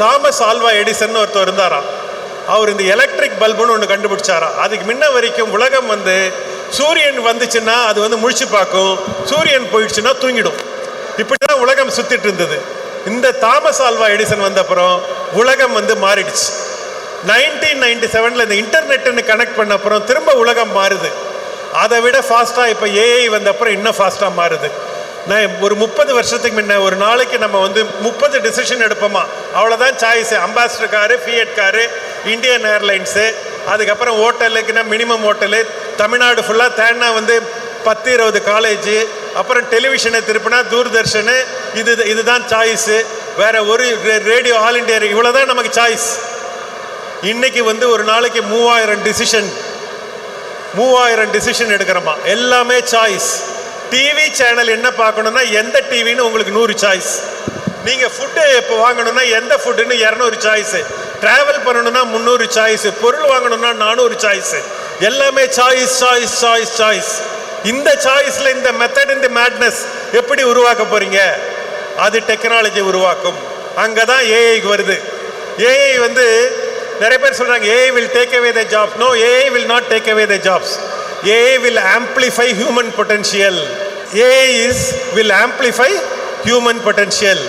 Thomas Alva Edison ஒருத்தர் இருந்தாராம் அவர் இந்த எலக்ட்ரிக் பல்புன்னு ஒன்று கண்டுபிடிச்சாராம் அதுக்கு முன்ன வரைக்கும் உலகம் வந்து சூரியன் வந்துச்சுன்னா அது வந்து முழிச்சு பார்க்கும். சூரியன் போயிடுச்சுன்னா தூங்கிடும். இப்படி தான் உலகம் சுத்திட்டு இருந்தது. இந்த தாமஸ் ஆல்வா எடிசன் வந்த அப்புறம் உலகம் வந்து மாறிடுச்சு. நைன்டீன் நைன்டி செவனில் இந்த இன்டர்நெட்டுன்னு கனெக்ட் பண்ண அப்புறம் திரும்ப உலகம் மாறுது. அதை விட ஃபாஸ்ட்டாக இப்போ ஏஐ வந்த அப்புறம் இன்னும் ஃபாஸ்ட்டாக மாறுது. நான் ஒரு முப்பது வருஷத்துக்கு முன்ன ஒரு நாளைக்கு நம்ம வந்து முப்பது டிசிஷன் எடுப்போமா? அவ்வளோதான் choice Ambassador car Fiat car Indian Airlines அதுக்கப்புறம் ஹோட்டலுக்குன்னா மினிமம் ஹோட்டலு. தமிழ்நாடு ஃபுல்லாக தேன்னா வந்து பத்து இருபது காலேஜு அப்புறம் டெலிவிஷனை திருப்பினா தூர்தர்ஷனு. இது இதுதான் சாய்ஸு வேறு ஒரு ரேடியோ ஆல் இண்டியா இவ்வளோ தான் நமக்கு சாய்ஸ் இன்றைக்கி வந்து ஒரு நாளைக்கு மூவாயிரம் டிசிஷன் மூவாயிரம் டிசிஷன் எடுக்கிறோமா. எல்லாமே சாய்ஸ் டிவி சேனல் என்ன பார்க்கணுன்னா எந்த டிவின்னு உங்களுக்கு நூறு சாய்ஸ் நீங்கள் ஃபுட்டு இப்போ வாங்கணும்னா எந்த ஃபுட்டுன்னு இரநூறு சாய்ஸு ட்ராவல் பண்ணணும்னா முந்நூறு சாய்ஸு பொருள் வாங்கணும்னா நானூறு சாய்ஸு எல்லாமே சாய்ஸ் சாய்ஸ் சாய்ஸ் சாய்ஸ் இந்த சாய்ஸில் இந்த மெத்தட் இந்த மேட்னஸ் எப்படி உருவாக்க போகிறீங்க அது டெக்னாலஜி உருவாக்கும். அங்கே தான் ஏஐக்கு வருது. ஏஐ வந்து நிறைய பேர் சொல்கிறாங்க AI will take away the jobs no AI will not take away the jobs AI will amplify human potential AI is will amplify human potential